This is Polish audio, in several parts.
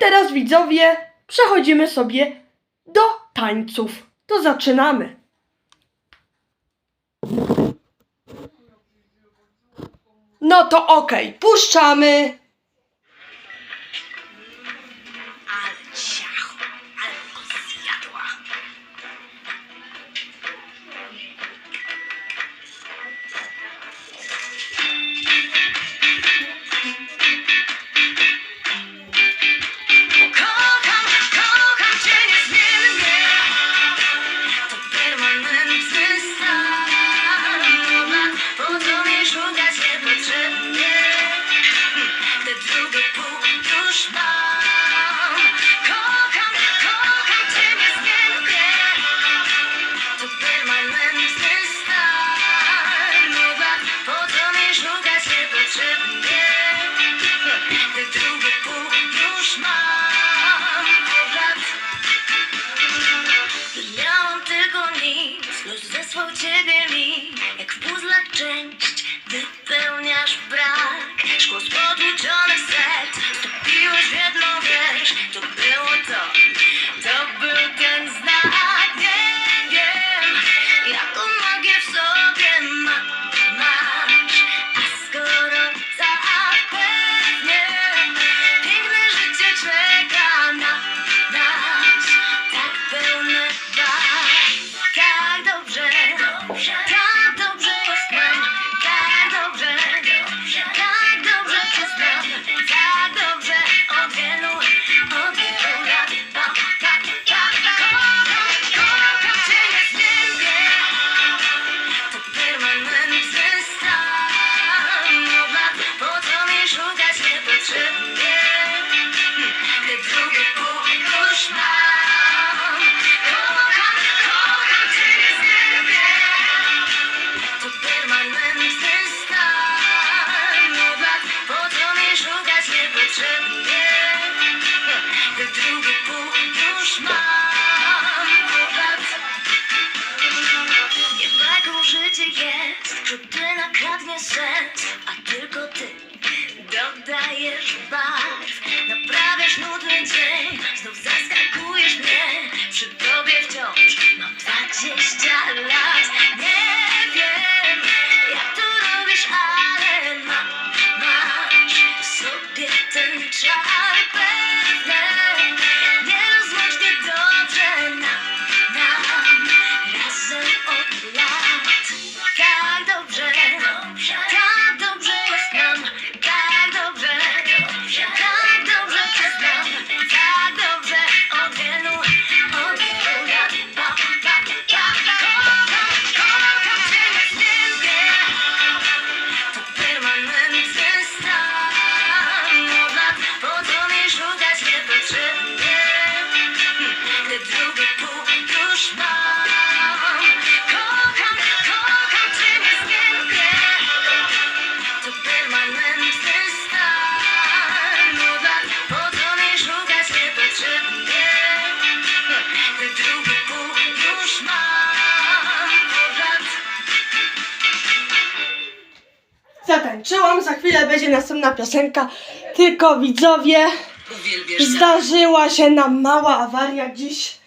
teraz widzowie przechodzimy sobie do tańców. To zaczynamy. No to okej, okay. puszczamy. zatańczyłam, za chwilę będzie następna piosenka. Tylko widzowie, zdarzyła się nam mała awaria dziś.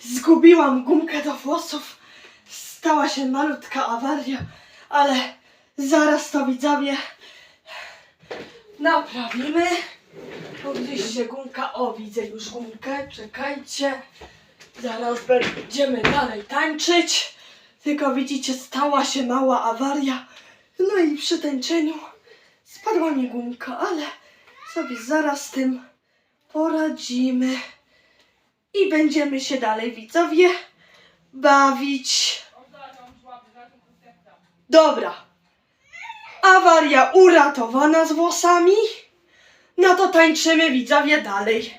Zgubiłam gumkę do włosów. Stała się malutka awaria, ale zaraz to widzowie naprawimy. Gdzieś się gumka, o widzę już gumkę, czekajcie. Zaraz będziemy dalej tańczyć. Tylko widzicie, stała się mała awaria. No i przy tańczeniu spadła mi gumka, ale sobie zaraz z tym poradzimy. I będziemy się dalej, widzowie, bawić. Dobra. Awaria uratowana z włosami. No to tańczymy, widzowie, dalej.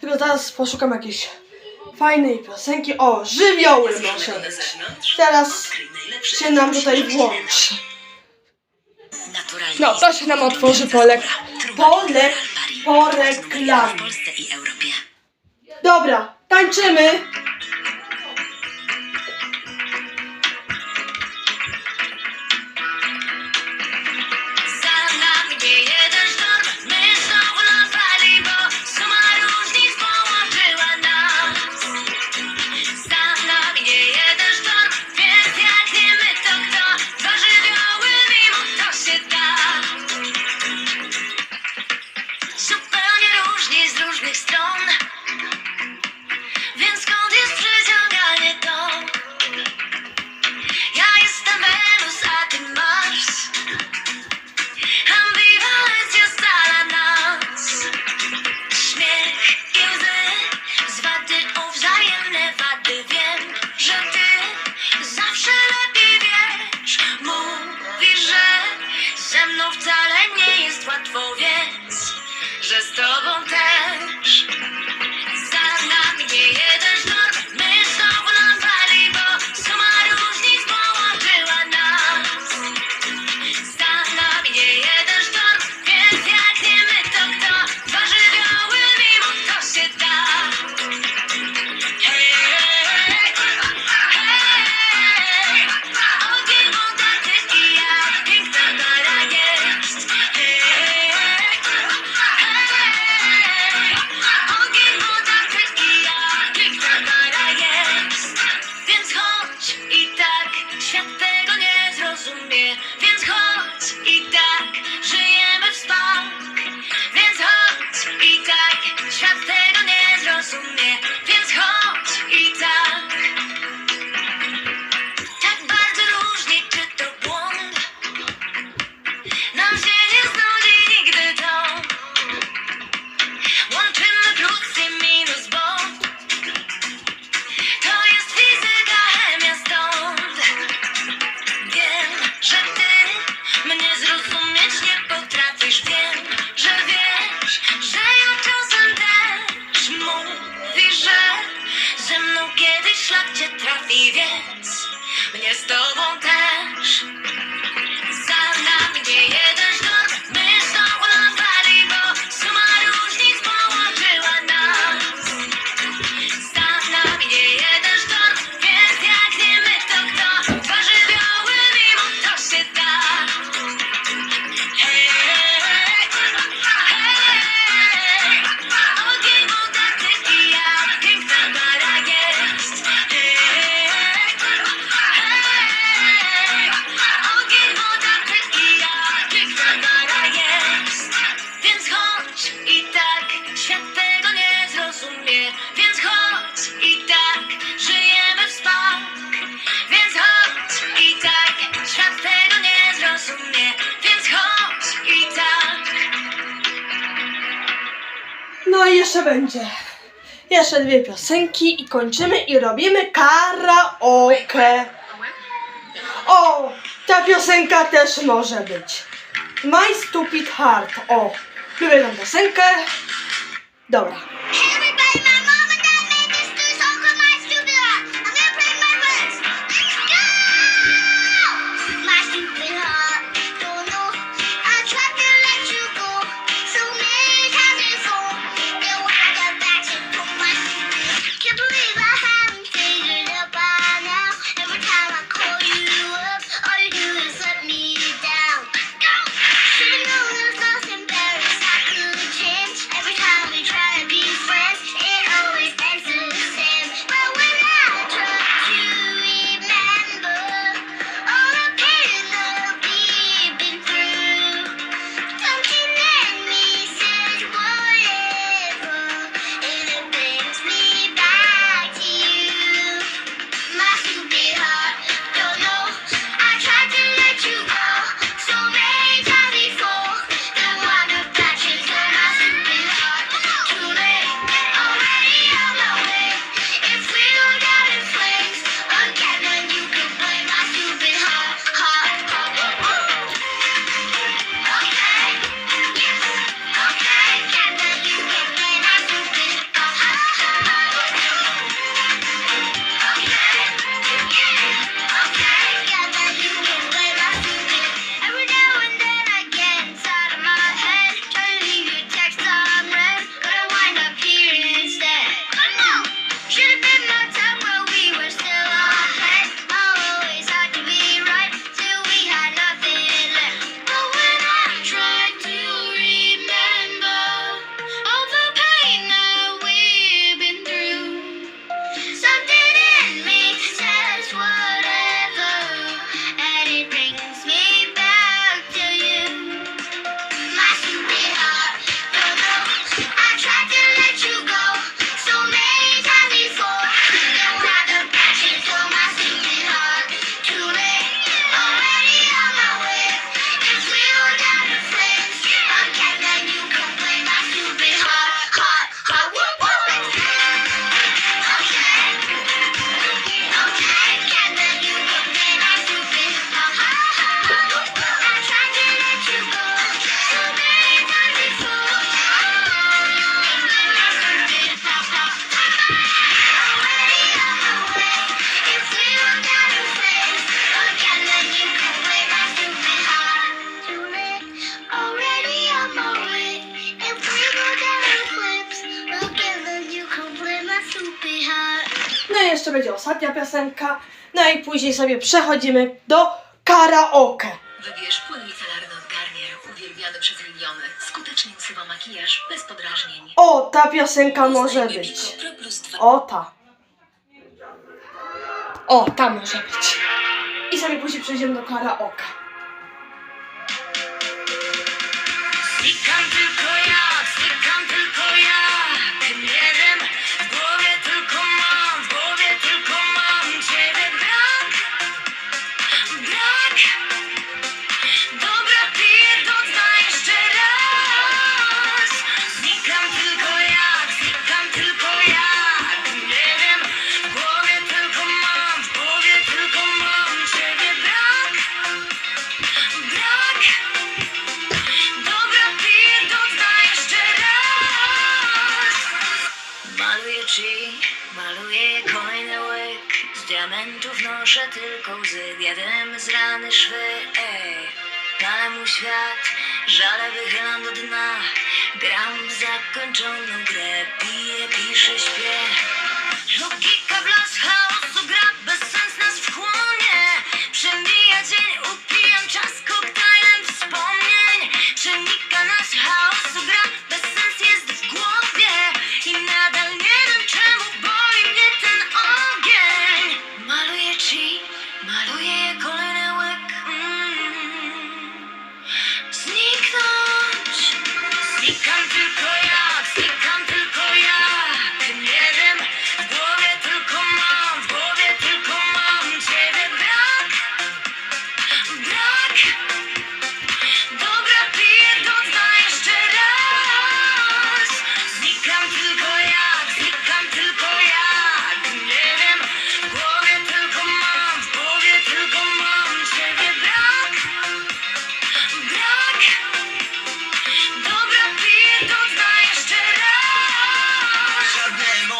Tylko teraz poszukam jakiejś fajnej piosenki. O, żywioły nasze. Teraz się nam tutaj włączy. No, to się nam otworzy polek. Polek, po reklamie. Dobra, tańczymy. jeszcze będzie. Jeszcze dwie piosenki i kończymy i robimy karaoke. O, ta piosenka też może być. My Stupid Heart. O, lubię tę piosenkę. Dobra. Będzie ostatnia piosenka. No i później sobie przechodzimy do karaoke. Wybierz płyn micelarny Garnier, uwielbiany przez miliony. Skutecznie usuwa makijaż bez podrażnień. O, ta piosenka może być. O, ta. O, ta może być. I sobie później przejdziemy do karaoke. Znikam tylko diamentów noszę tylko łzy. Diademy z rany szwy, ej Palę mu świat, żale wychylam do dna. Gram w zakończoną grę. Piję, piszę, śpię. Logika w las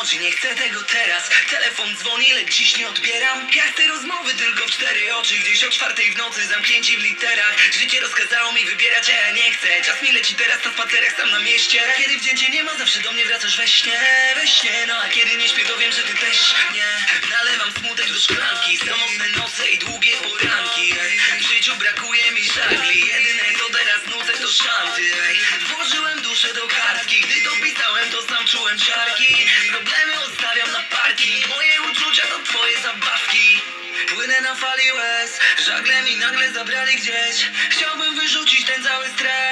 Emoji, nie chcę tego teraz. Telefon dzwoni, lecz dziś nie odbieram. Ja rozmowy tylko w cztery oczy. Gdzieś o czwartej w nocy, zamknięci w literach. Życie rozkazało mi wybierać, a ja nie chcę. Czas mi leci teraz na spacerach sam na mieście. Kiedy wdzięcie nie ma, zawsze do mnie wracasz we śnie We śnie, no a kiedy nie śpię, to wiem, że ty też nie. Nalewam smutek do szklanki. Samotne noce i długie poranki. W życiu brakuje mi żagli. Jedyne co teraz nucę to szanty. Włożyłem duszę do kartki. Gdy to czułem ciarki Problemy odstawiam na parking Moje uczucia to twoje zabawki. Płynę na fali łez Żagle mi nagle zabrali gdzieś. Chciałbym wyrzucić ten cały stres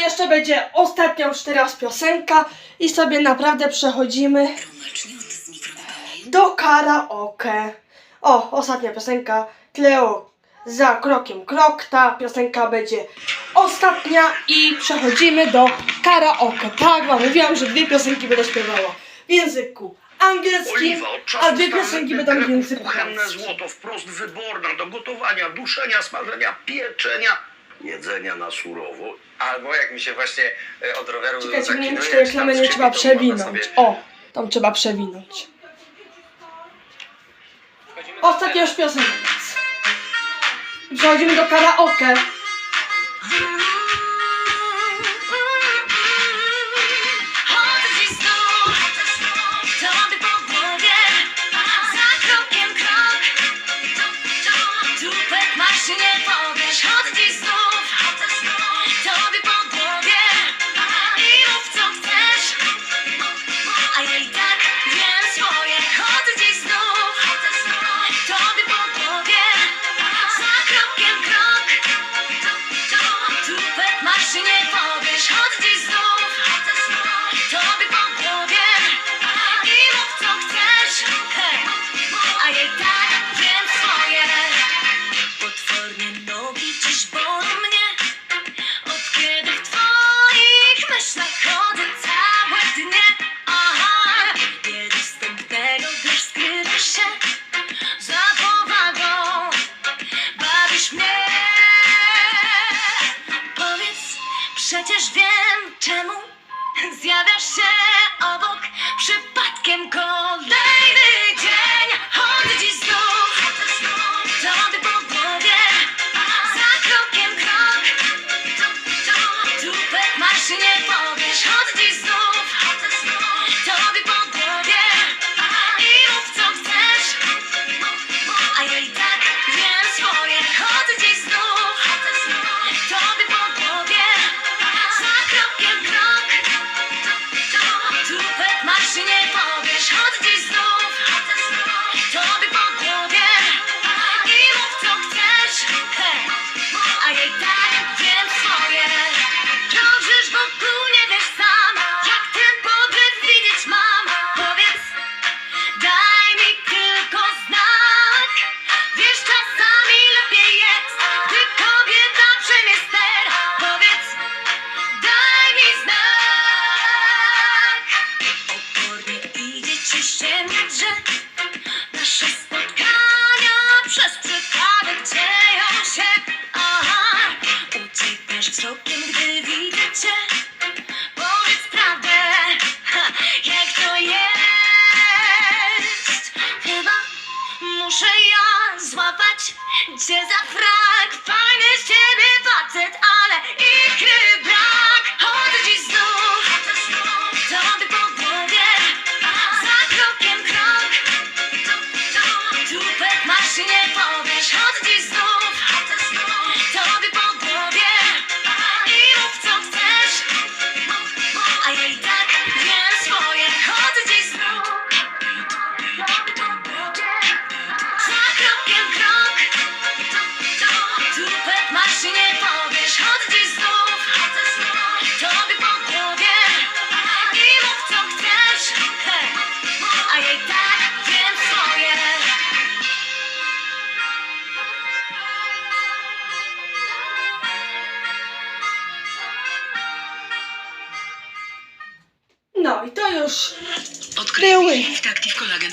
jeszcze będzie ostatnia już teraz piosenka. I sobie naprawdę przechodzimy do karaoke. O, ostatnia piosenka. Kleo za krokiem krok. Ta piosenka będzie ostatnia i przechodzimy do karaoke. Tak wam mówiłam, że dwie piosenki będę śpiewała w języku angielskim, a dwie piosenki będą w języku Kuchenne złoto, wprost wyborna, do gotowania, duszenia, smażenia, pieczenia, jedzenia na surowo. Albo jak mi się właśnie e, od roweru Czekajcie, nie muszę czy tam reklamy, nie trzeba przewinąć. sobie- O, tam trzeba przewinąć. Ostatnia już piosenka. Przechodzimy do karaoke.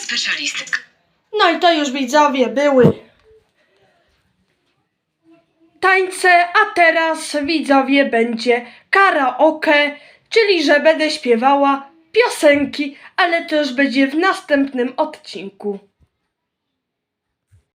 Specialist. No i to już widzowie były tańce, a teraz widzowie będzie karaoke, czyli że będę śpiewała piosenki, ale to już będzie w następnym odcinku.